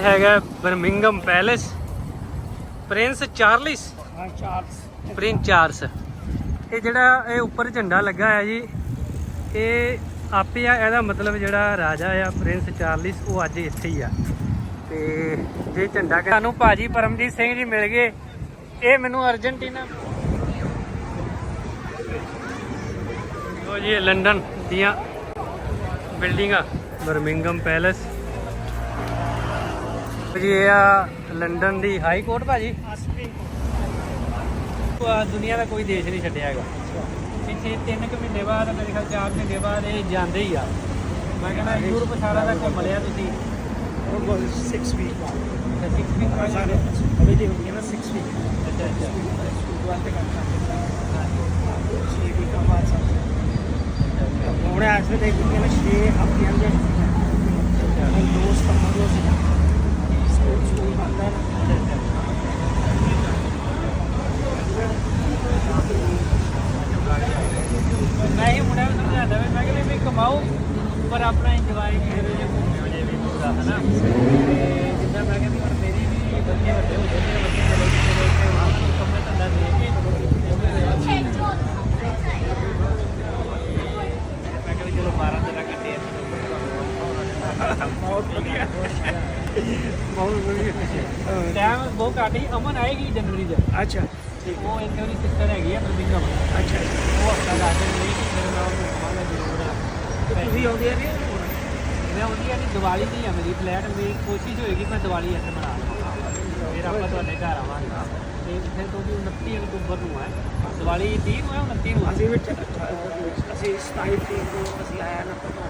ਹੈਗਾ Birmingham palace prince Charles. ਹਾਂ prince Charles. ਇਹ ਜਿਹੜਾ ਇਹ ਉੱਪਰ ਝੰਡਾ ਲੱਗਾ ਹੈ ਜੀ ਇਹ ਆਪੇ ਆ ਇਹਦਾ ਮਤਲਬ ਜਿਹੜਾ ਰਾਜਾ ਆ ਪ੍ਰਿੰਸ ਚਾਰਲਸ ਉਹ ਅੱਜ ਇੱਥੇ ਹੀ ਆ। ਤੇ ਜੇ ਝੰਡਾ ਸਾਨੂੰ ਭਾਜੀ ਪਰਮਜੀਤ ਸਿੰਘ ਜੀ ਮਿਲ ਗਏ। ਇਹ ਮੈਨੂੰ ਅਰਜਨਟੀਨਾ। ਉਹ ਜੀ ਲੰਡਨ ਦੀਆਂ ਬਿਲਡਿੰਗਾਂ ਬਰਮਿੰਗਮ ਪੈਲੇਸ। ਜੀ ਇਹ ਆ ਲੰਡਨ ਦੀ ਹਾਈ ਕੋਰਟ ਭਾਜੀ। ਦੁਨੀਆ ਦਾ ਕੋਈ ਦੇਸ਼ ਨਹੀਂ ਛੱਡਿਆ ਹੈਗਾ। ਪਿੱਛੇ 3 ਕੁ ਮਹੀਨੇ ਬਾਅਦ ਮੇਰੇ ਖਿਆਲ 4 ਮਹੀਨੇ ਬਾਅਦ ਇਹ ਜਾਂਦੇ ਹੀ ਆ। ਮੈਂ ਕਹਿੰਦਾ ਯੂਰਪ ਸਾਰਾ ਦਾ ਘੁੰਮ ਲਿਆ ਤੁਸੀਂ। ਉਹ ਕੋਲ 6 ਵੀਕ ਤੇ six week ਬਾਅਦ ਅਬੇ ਦੀ ਹੋ ਗਈ ਨਾ 6 ਵੀਕ ਅੱਛਾ ਅੱਛਾ। ਸ਼ੁਰੂਆਤ ਤੇ ਕੰਮ ਕਰਦੇ 6 ਵੀਕ ਬਾਅਦ ਸਭ ਹੁਣ ਐਸ ਵੇ ਦੇਖੋਗੇ ਨਾ 6 ਹਫ਼ਤਿਆਂ ਦੇ ਹੁਣ ਦੋ ਸਤੰਬਰ ਨੂੰ ਸੀ ਸਕੂਲ ਸਕੂਲ ਬੰਦ ਹੈ ਨਾ ਮੈਂ ਹੀ ਮੁੰਡਾ ਨੂੰ ਸਮਝਾਉਂਦਾ ਵੀ ਮੈਂ ਕਹਿੰਦਾ ਵੀ ਕਮਾਓ ਪਰ ਆਪਣਾ ਇੰਜੋਏ ਕਰੋ ਜੇ ਘੁੰਮੇ ਹੋ ਜੇ ਵੀ ਪੂਰਾ ਹਨਾ ਤੇ ਜਿੱਦਾਂ ਮੈਂ ਕਹਿੰਦੀ ਹੁਣ ਮੇਰੀ ਵੀ ਬੱਚੇ ਵੱਡੇ ਹੋ ਜਾਂਦੇ ਆ ਬੱਚੇ ਚਲੋ ਚਲੋ ਤੇ ਉਹਨਾਂ ਨੂੰ ਕੰਮ ਧੰਦਾ ਦੇ ਕੇ ਮੈਂ ਕਹਿੰਦਾ ਚਲੋ 12 ਦਿਨ ਕੱਟੇ ਬਹੁਤ ਵਧੀਆ ਬਹੁਤ ਵਧੀਆ ਟਾਈਮ ਬਹੁਤ ਘੱਟ ਹੀ ਅਮਨ ਆਏਗੀ ਜਨਵਰੀ ਚ ਅੱਛਾ ਉਹ ਇੱਕ ਵਾਰੀ ਸਿਸਟਰ ਹੈਗੀ ਆ ਬਰਮਿੰਗਮ ਅੱਛਾ ਉਹ ਹਫਤਾ ਦੱਸ ਦਿਨ ਨਹੀਂ ਫਿਰ ਮੈਂ ਉਹਨੂੰ ਕਹਾਂਗਾ ਜ਼ਰੂਰ ਤੇ ਤੁਸੀਂ ਆਉਂਦੇ ਆ ਨੇ ਮੈਂ ਉਹਦੀ ਅੱਜ ਦੀਵਾਲੀ ਦੀ ਆ ਮੇਰੀ ਫਲੈਟ ਮੇਰੀ ਕੋਸ਼ਿਸ਼ ਹੋਏਗੀ ਮੈਂ ਦੀਵਾਲੀ ਇੱਥੇ ਮਨਾ ਲਵਾਂ। ਫਿਰ ਆਪਾਂ ਤੁਹਾਡੇ ਘਰ ਆਵਾਂਗੇ। ਤੇ ਫਿਰ ਕਿਉਂਕਿ 29 ਅਕਤੂਬਰ ਨੂੰ ਹੈ ਦੀਵਾਲੀ 30 ਨੂੰ ਹੈ 29 ਨੂੰ ਹੈ ਅਸੀਂ ਵਿੱਚ ਅਸੀਂ 27 ਤਰੀਕ ਨੂੰ ਅਸੀਂ ਆਇਆ ਨਾ ਪਤਾ।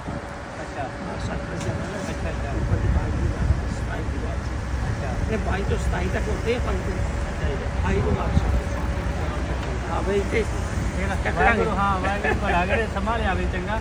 ਅੱਛਾ। ਆਇਆ ਨਾ। ਅੱਛਾ ਅੱਛਾ। ਬੱਤੀ ਪਾਈ ਦੀ ਸਤਾਈ ਦੀ ਬਾਤ ਅੱਛਾ। ਨੇ 22 ਤੋਂ 27 ਤੱਕ ਹੁੰਦੇ ਆ ਦਿਨ। ਅੱਛਾ ਆਈ ਤੋਂ ਬਾਅਦ ਹਾਂ ਬਈ ਤੇ ਹਾਂ ਵਾਹਿਗੁਰੂ ਭਲਾ ਕਰੇ ਸੰਭਾਲ ਆਵੇ ਚੰਗਾ।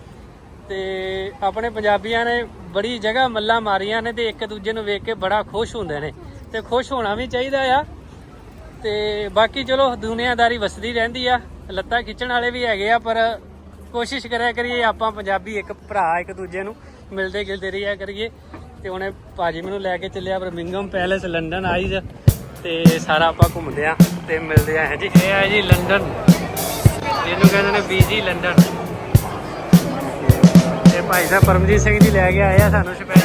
ਤੇ ਆਪਣੇ ਪੰਜਾਬੀਆਂ ਨੇ ਬੜੀ ਜਗ੍ਹਾ ਮੱਲਾਂ ਮਾਰੀਆਂ ਨੇ ਤੇ ਇੱਕ ਦੂਜੇ ਨੂੰ ਵੇਖ ਕੇ ਬੜਾ ਖੁਸ਼ ਹੁੰਦੇ ਨੇ ਤੇ ਖੁਸ਼ ਹੋਣਾ ਵੀ ਚਾਹੀਦਾ ਆ। ਤੇ ਬਾਕੀ ਚਲੋ, ਦੁਨੀਆਦਾਰੀ ਵਸਦੀ ਰਹਿੰਦੀ ਆ। ਲੱਤਾਂ ਖਿੱਚਣ ਵਾਲੇ ਵੀ ਹੈਗੇ ਆ, ਪਰ ਕੋਸ਼ਿਸ਼ ਕਰਿਆ ਕਰੀਏ ਆਪਾਂ ਪੰਜਾਬੀ ਇੱਕ ਭਰਾ, ਇੱਕ ਦੂਜੇ ਨੂੰ ਮਿਲਦੇ ਗਿਲਦੇ ਰਹੀਆ ਕਰੀਏ। ਤੇ ਉਹਨੇ ਭਾਜੀ ਮੈਨੂੰ ਲੈ ਕੇ ਚੱਲਿਆ ਬਰਮਿੰਗਮ ਪੈਲੇਸ, ਲੰਡਨ ਆਈਜ਼। ਤੇ ਸਾਰਾ ਆਪਾਂ ਘੁੰਮਦੇ ਆ ਤੇ ਮਿਲਦੇ ਆ। ਹੈ ਜੀ ਇਹ ਹੈ ਜੀ ਲੰਡਨ। ਜਿਹਨੂੰ ਕਹਿੰਦੇ ਨੇ ਬੀਜੀ ਲੰਡਨ। ਭਾਈ ਸਾਹਿਬ ਪਰਮਜੀਤ ਸਿੰਘ ਜੀ ਲੈ ਕੇ ਆਏ ਆ ਸਾਨੂੰ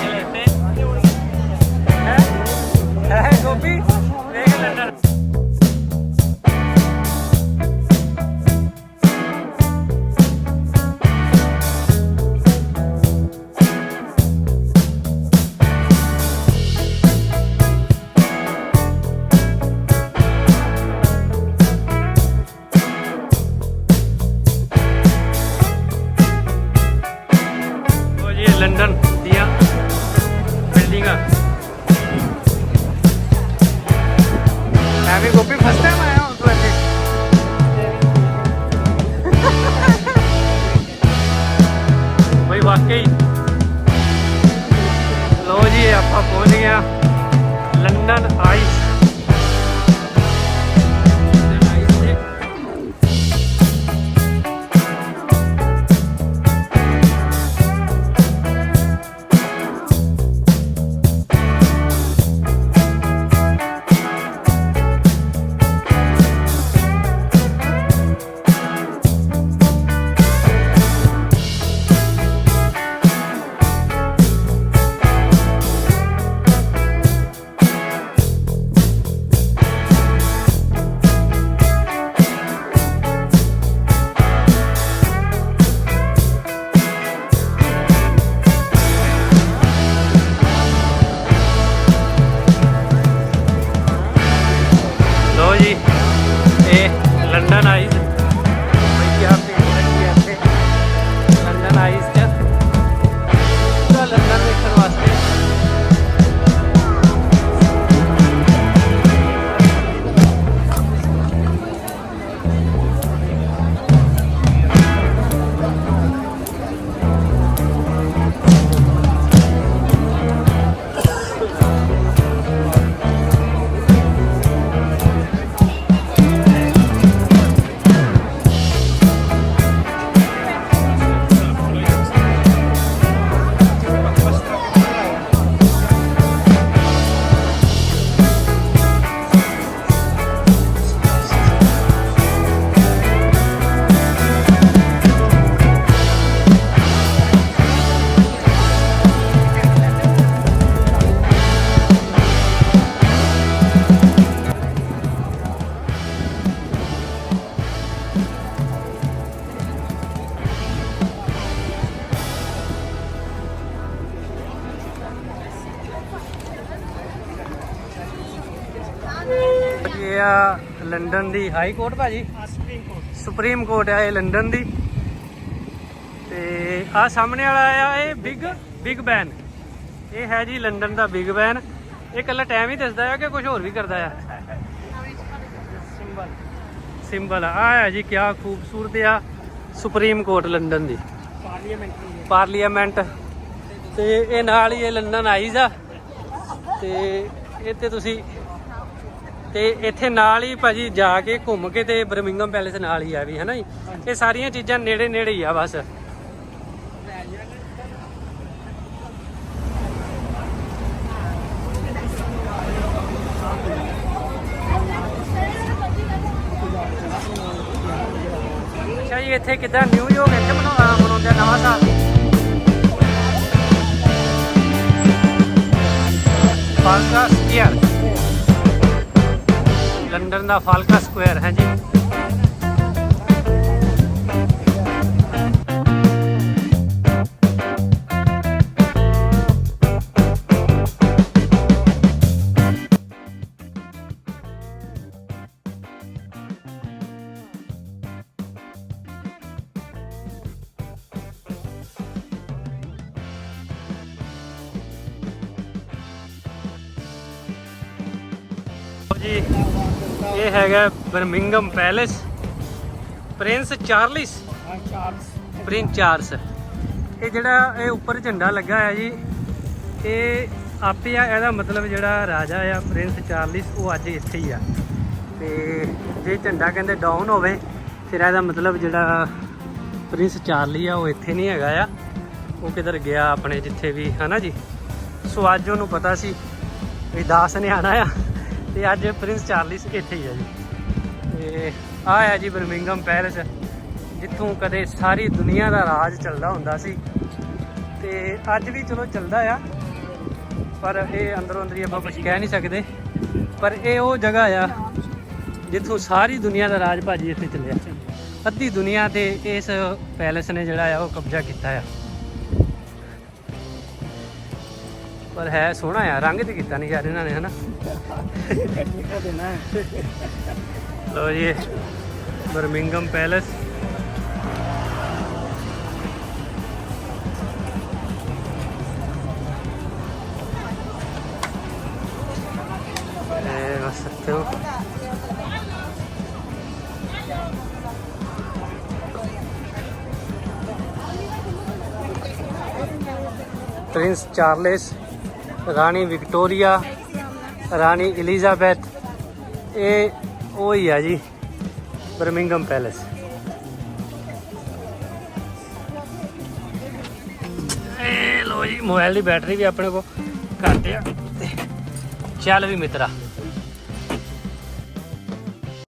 ਆ ਲੰਡਨ ਦੀ ਹਾਈ ਕੋਰਟ ਭਾਜੀ। ਸੁਪਰੀਮ ਕੋਰਟ ਸੁਪਰੀਮ ਕੋਰਟ ਆ ਇਹ ਲੰਡਨ ਦੀ। ਤੇ ਆ ਸਾਹਮਣੇ ਵਾਲਾ ਆ ਇਹ ਬਿਗ ਬਿਗ ਬੈਨ। ਇਹ ਹੈ ਜੀ ਲੰਡਨ ਦਾ ਬਿਗ ਬੈਨ। ਇਹ ਕੱਲਾ ਟਾਈਮ ਹੀ ਦੱਸਦਾ ਆ ਕਿ ਕੁਝ ਹੋਰ ਵੀ ਕਰਦਾ ਆ। ਸਿੰਬਲ ਸਿੰਬਲ ਆ। ਹੈ ਜੀ ਕਿਆ ਖੂਬਸੂਰਤ ਆ ਸੁਪਰੀਮ ਕੋਰਟ ਲੰਡਨ ਦੀ। ਪਾਰਲੀਮੈਂਟਰੀ ਪਾਰਲੀਮੈਂਟ ਤੇ ਇਹ ਨਾਲ ਹੀ ਇਹ ਲੰਡਨ ਆਈਜ਼ ਆ। ਤੇ ਇੱਥੇ ਤੁਸੀਂ ਤੇ ਇੱਥੇ ਨਾਲ ਹੀ ਭਾਜੀ ਜਾ ਕੇ ਘੁੰਮ ਕੇ ਤੇ ਬਰਮਿੰਗਮ ਪੈਲੇਸ ਨਾਲ ਹੀ ਆ ਵੀ ਹੈ ਨਾ ਜੀ? ਇਹ ਸਾਰੀਆਂ ਚੀਜ਼ਾਂ ਨੇੜੇ ਨੇੜੇ ਹੀ ਆ ਬਸ। ਅੱਛਾ ਜੀ, ਇੱਥੇ ਕਿੱਦਾਂ? ਨਿਊਯਾਰਕ ਇੱਥੇ ਮਨਾ ਮਨਾਉਂਦੇ ਨਵਾਂ ਸਾਲ। ਫਾਲਕਾ ਲੰਡਨ ਦਾ ਫਾਲਕਾ ਸਕੁਅਰ ਹੈ ਜੀ? ਜੀ ਇਹ ਹੈਗਾ Birmingham Palace Prince Charles. Prince Charles. ਇਹ ਜਿਹੜਾ ਇਹ ਉੱਪਰ ਝੰਡਾ ਲੱਗਾ ਹੈ ਜੀ ਇਹ ਆਪੇ ਆ ਇਹਦਾ ਮਤਲਬ ਜਿਹੜਾ ਰਾਜਾ ਆ ਪ੍ਰਿੰਸ ਚਾਰਲਿਸ ਉਹ ਅੱਜ ਇੱਥੇ ਹੀ ਆ। ਤੇ ਜੇ ਝੰਡਾ ਕਹਿੰਦੇ ਡਾਊਨ ਹੋਵੇ ਫਿਰ ਇਹਦਾ ਮਤਲਬ ਜਿਹੜਾ ਪ੍ਰਿੰਸ ਚਾਰਲੀ ਆ ਉਹ ਇੱਥੇ ਨਹੀਂ ਹੈਗਾ ਆ। ਉਹ ਕਿਧਰ ਗਿਆ ਆਪਣੇ ਜਿੱਥੇ ਵੀ ਹਨਾ ਜੀ? ਸੋ ਅੱਜ ਉਹਨੂੰ ਪਤਾ ਸੀ ਵੀ ਦਾਸ ਨੇ ਆਣਾ ਆ। ਤੇ ਅੱਜ ਪ੍ਰਿੰਸ ਚਾਰਲਿਸ ਇੱਥੇ ਹੀ ਆ ਜੀ। ਤੇ ਆ ਹੈ ਜੀ ਬਰਮਿੰਗਮ ਪੈਲਸ, ਜਿੱਥੋਂ ਕਦੇ ਸਾਰੀ ਦੁਨੀਆ ਦਾ ਰਾਜ ਚੱਲਦਾ ਹੁੰਦਾ ਸੀ। ਤੇ ਅੱਜ ਵੀ ਚਲੋ ਚੱਲਦਾ ਆ, ਪਰ ਇਹ ਅੰਦਰੋਂ ਅੰਦਰੀ ਆਪਾਂ ਕੁਝ ਕਹਿ ਨਹੀਂ ਸਕਦੇ। ਪਰ ਇਹ ਉਹ ਜਗ੍ਹਾ ਆ, ਜਿੱਥੋਂ ਸਾਰੀ ਦੁਨੀਆ ਦਾ ਰਾਜ ਭਾਜੀ ਇੱਥੇ ਚੱਲਿਆ। ਅੱਧੀ ਦੁਨੀਆ ਤੇ ਇਸ ਪੈਲਸ ਨੇ ਜਿਹੜਾ ਆ ਉਹ ਕਬਜ਼ਾ ਕੀਤਾ ਆ। ਪਰ ਹੈ ਸੋਹਣਾ ਆ ਰੰਗ ਤੇ ਕੀਤਾ ਨਹੀਂ ਯਾਰ ਇਹਨਾਂ ਨੇ ਹਨਾ ਉਹ ਦੇਣਾ ਹੈ ਲੋ ਜੀ ਬਰਮਿੰਗਮ ਪੈਲੇਸ देख सकते हो प्रिंस चार्लेस ਰਾਣੀ ਵਿਕਟੋਰੀਆ, ਰਾਣੀ ਐਲਿਜ਼ਾਬੈਥ ਇਹ ਉਹ ਹੀ ਆ ਜੀ ਬਰਮਿੰਗਮ ਪੈਲੇਸ। ਮੋਬਾਈਲ ਦੀ ਬੈਟਰੀ ਵੀ ਆਪਣੇ ਕੋ ਘੱਟ ਆ। ਚੱਲ ਵੀ ਮਿੱਤਰਾ।